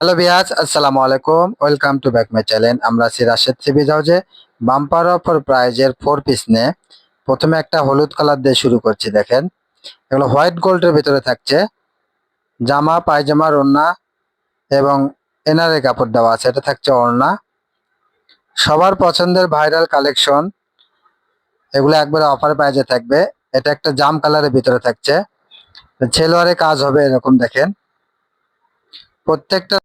Hello বিয়াজ আসসালামু আলাইকুম। Welcome to back my channel আমরা আছি রাশেদ সিবি হাউজে বাম্পার অফার প্রাইজের ফোর পিস নিয়ে প্রথমে একটা হলুদ কালার দিয়ে শুরু করছি, দেখেন। এগুলো হোয়াইট গোল্ডের ভিতরে থাকছে। জামা, পায়জামা, ওড়না এবং এনারে কাপড় দেওয়া আছে। এটা থাকছে ওড়না। সবার পছন্দের ভাইরাল কালেকশন এগুলো একবারে অফার প্রাইজে থাকবে। এটা একটা জাম কালারের ভিতরে থাকছে। ছেলোয়ারে কাজ হবে এরকম, দেখেন। প্রত্যেকটা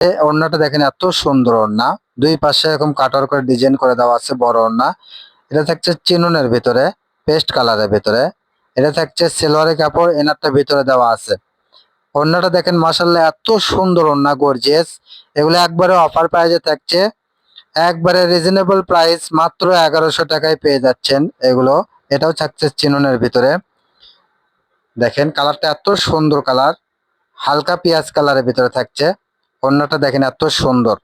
এ ওড়নাটা দেখেন এত সুন্দর ওড়না। দুই পাশে এরকম কাটার করে ডিজাইন করে দেওয়া আছে বড় ওড়না। এটা থাকছে চিনুনের ভিতরে পেস্ট কালারের ভিতরে। এটা থাকছে সেলোয়ারের কাপড়, এনারটা ভিতরে দেওয়া আছে। ওড়নাটা দেখেন মাসাল্লাহ এত সুন্দর ওড়না গর্জিয়াস এগুলো একবারে অফার প্রাইজে থাকছে। একবারে রিজনেবল প্রাইস মাত্র এগারোশো টাকায় পেয়ে যাচ্ছেন এগুলো। এটাও থাকছে চিনুনের ভিতরে। দেখেন কালারটা এত সুন্দর কালার। হালকা পেঁয়াজ কালারের ভিতরে থাকছে। অন্যটা দেখেন, এত সুন্দর।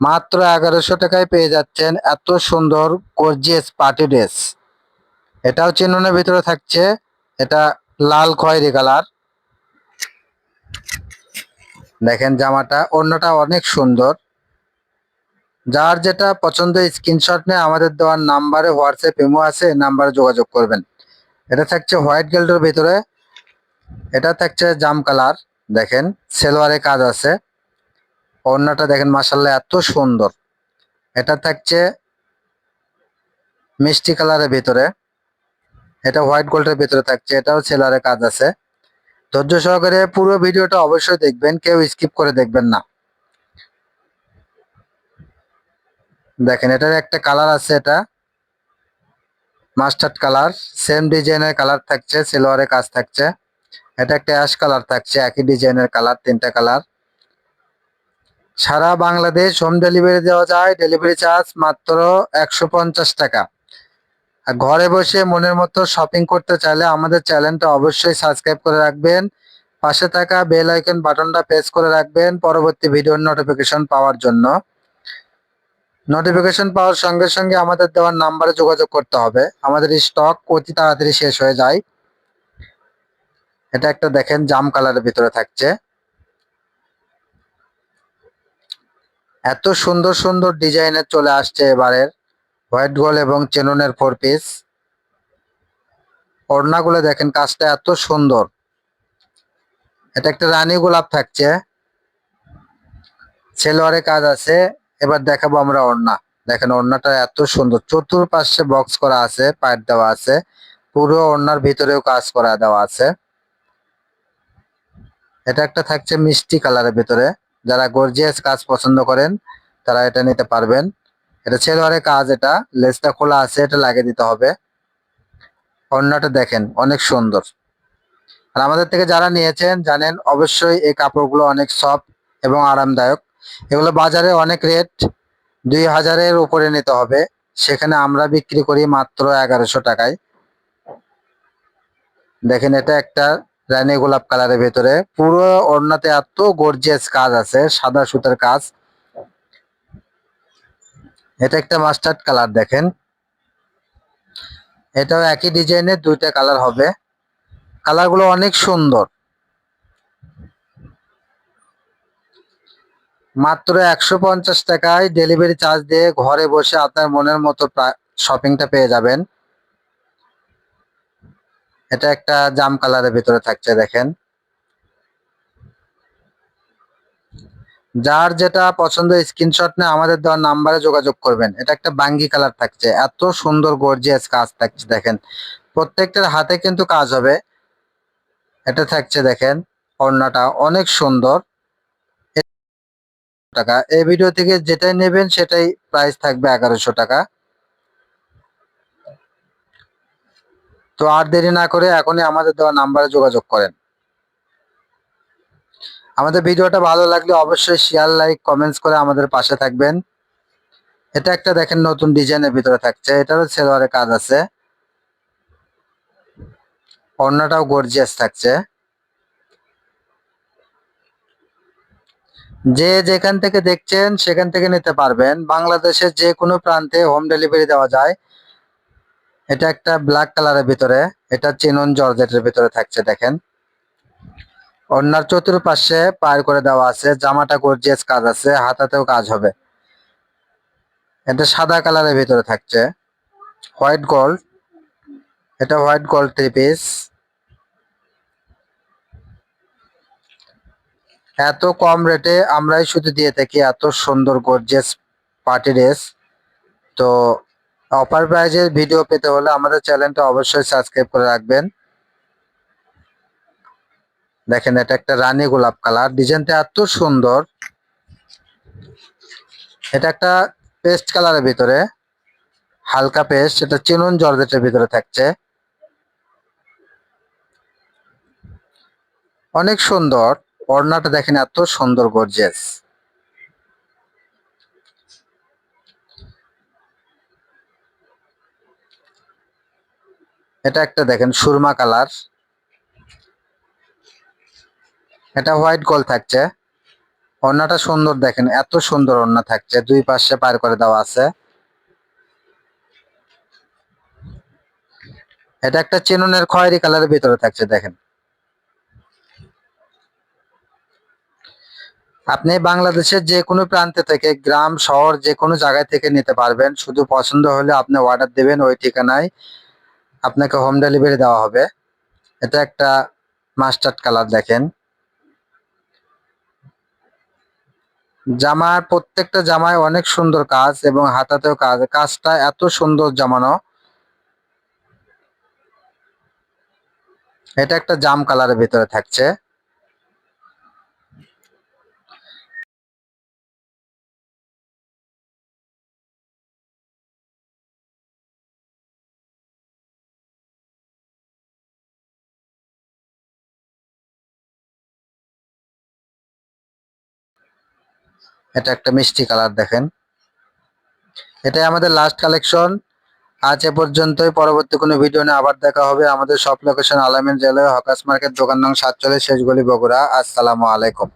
মাত্র এগারোশো টাকায় পেয়ে যাচ্ছেন এত সুন্দর গর্জিয়াস পার্টি ড্রেস এটাও চিহ্নের ভিতরে থাকছে, এটা লাল খয়েরি কালার। দেখেন জামাটা, অন্যটা অনেক সুন্দর। যার যেটা পছন্দ স্ক্রিনশট নিয়ে আমাদের দেওয়ার নাম্বারে হোয়াটসঅ্যাপ ইমো আছে নাম্বারে যোগাযোগ করবেন। এটা থাকছে হোয়াইট গেল্ডের ভিতরে, এটা থাকছে জাম কালার। দেখেন সেলোয়ারে কাজ আছে। ওড়নাটা দেখেন মাসাল্লাহ এত সুন্দর। এটা থাকছে মিষ্টি কালারের ভিতরে। এটা হোয়াইট গোল্ডের ভিতরে থাকছে, এটাও সেলারে কাজ আছে। ধৈর্য সহকারে পুরো ভিডিওটা অবশ্যই দেখবেন, কেউ স্কিপ করে দেখবেন না। দেখেন, এটার একটা কালার আছে এটা। মাস্টার্ড কালার, সেম ডিজাইনের কালার থাকছে সেলোয়ারে কাজ থাকছে। এটা একটা অ্যাশ কালার থাকছে, একই ডিজাইনের কালার, তিনটা কালার। সারা বাংলাদেশ হোম ডেলিভারি দেওয়া যায়। ডেলিভারি চার্জ মাত্র একশো পঞ্চাশ টাকা। আর ঘরে বসে মনের মতো শপিং করতে চাইলে আমাদের চ্যানেলটা অবশ্যই সাবস্ক্রাইব করে রাখবেন। পাশে থাকা বেল আইকন বাটনটা প্রেস করে রাখবেন পরবর্তী ভিডিওর নোটিফিকেশন পাওয়ার জন্য। নোটিফিকেশন পাওয়ার সঙ্গে সঙ্গে আমাদের দেওয়ার নাম্বারে যোগাযোগ করতে হবে। আমাদের স্টক অতি তাড়াতাড়ি শেষ হয়ে যায়। এটা একটা দেখেন জাম কালারের ভিতরে থাকছে। এত সুন্দর সুন্দর ডিজাইনের চলে আসছে এবারের। হোয়াইট গোল এবং চেননের ফোর পিস ওড়নাগুলো দেখেন কাজটা এত সুন্দর। এটা একটা রানী গোলাপ থাকছে। সেলোয়ারে কাজ আছে। এবার দেখাবো আমরা ওড়না। দেখেন ওড়নাটা এত সুন্দর। চতুর্পাশে বক্স করা আছে পাইপ দেওয়া আছে। পুরো ওড়নার ভিতরেও কাজ করা দেওয়া আছে। এটা একটা থাকছে মিষ্টি কালারের ভিতরে। যারা গর্জিয়াস কাজ পছন্দ করেন, তারা এটা নিতে পারবেন। এটা ছেলোয়ারে কাজ এটা, লেসটা খোলা আছে, এটা লাগিয়ে দিতে হবে। অন্যটা দেখেন, অনেক সুন্দর। আর আমাদের থেকে যারা নিয়েছেন, জানেন অবশ্যই এই কাপড়গুলো অনেক সফট এবং আরামদায়ক। এগুলো বাজারে অনেক রেট দুই হাজারের উপরে নিতে হবে। সেখানে আমরা বিক্রি করি মাত্র এগারোশো টাকায়। দেখেন এটা একটা রানী গোলাপ কালারের ভেতরে। পুরো ওড়নাতে এত গর্জিয়াস কাজ আছে, সাদা সুতার কাজ। এটা একটা মাস্টার্ড কালার দেখেন। এটাও একই ডিজাইনের দুইটা কালার হবে। কালারগুলো অনেক সুন্দর। মাত্র একশো পঞ্চাশ টাকায় ডেলিভারি চার্জ দিয়ে ঘরে বসে আপনার মনের মতো শপিংটা পেয়ে যাবেন। এটা একটা জাম কালারের ভিতরে থাকছে, দেখেন। যার যেটা পছন্দ স্ক্রিনশট নিয়ে আমাদের দেওয়ার নাম্বারে যোগাযোগ করবেন। এটা একটা বাঙ্গি কালার থাকছে। এত সুন্দর গর্জিয়াস কাজ থাকছে, দেখেন। প্রত্যেকটার হাতে কিন্তু কাজ হবে। এটা থাকছে, দেখেন, ওড়নাটা অনেক সুন্দর। টাকা। এই ভিডিও থেকে যেটাই নেবেন, সেটাই প্রাইস থাকবে এগারোশো টাকা। তো আর দেরি না করে এখনই আমাদের দেওয়া নাম্বারে যোগাযোগ করেন। আমাদের ভিডিওটা ভালো লাগলে অবশ্যই শেয়ার লাইক কমেন্টস করে আমাদের পাশে থাকবেন। এটা একটা দেখেন নতুন ডিজাইনের ভিতরে থাকছে, এটারও সেলোয়ারে কাজ আছে। অন্যটাও গর্জিয়াস থাকছে। যে যেখান থেকে দেখছেন সেখান থেকে নিতে পারবেন। বাংলাদেশের যে কোনো প্রান্তে হোম ডেলিভারি দেওয়া যায়। এটা একটা ব্ল্যাক কালারের ভিতরে, এটা চিনন জর্জেটের ভিতরে থাকছে, দেখেন। অন্যার চতুর্পাশে পার করে দেওয়া আছে, জামাটা গর্জিয়াস কাজ আছে, হাতাতেও কাজ হবে। এটা সাদা কালারের ভিতরে থাকছে। হোয়াইট গোল্ড এটা হোয়াইট গোল্ড থ্রি পিস এত কম রেটে আমরাই শুধু দিয়ে থাকি, এত সুন্দর গর্জিয়াস পার্টি ড্রেস তো অফার প্রাইজের ভিডিও পেতে হলে আমাদের চ্যানেলটা অবশ্যই সাবস্ক্রাইব করে রাখবেন। দেখেন, এটা একটা রানী গোলাপ কালার। ডিজাইনটা এত সুন্দর। এটা একটা পেস্ট কালারের ভিতরে, হালকা পেস্ট। এটা চিনুন জর্জেটের ভিতরে থাকছে। অনেক সুন্দর। ওড়নাটা দেখেন, এত সুন্দর গর্জিয়াস এটা একটা দেখেন, সুরমা কালার। এটা হোয়াইট গোল থাকছে। ওড়নাটা সুন্দর দেখেন, এত সুন্দর ওড়না থাকছে। দুই পাশে পার করে দেওয়া আছে। এটা একটা চিনুনের খয়েরি কালারের ভিতরে থাকছে, দেখেন। আপনি বাংলাদেশের যে কোনো প্রান্তে থেকে, গ্রাম, শহর, যে কোনো জায়গায় থেকে নিতে পারবেন। শুধু পছন্দ হলে আপনি অর্ডার দেবেন, ওই ঠিকানায় আপনাকে হোম ডেলিভারি দেওয়া হবে। এটা একটা মাস্টার্ড কালার দেখেন। জামার, প্রত্যেকটা জামায় অনেক সুন্দর কাজ এবং হাতাতেও কাজ। কাজটা এত সুন্দর জামানো। এটা একটা জাম কালারের ভিতরে থাকছে। এটা একটা মিষ্টি কালার দেখেন। এটাই আমাদের লাস্ট কালেকশন আজ এ পর্যন্তই, পরবর্তী কোনো ভিডিও নিয়ে আবার দেখা হবে। আমাদের সব লোকেশন আলামিন জেলায় হকাস মার্কেট, দোকান নং সাতচল্লিশ, শেষগুলি বগুড়া। আসসালামু আলাইকুম।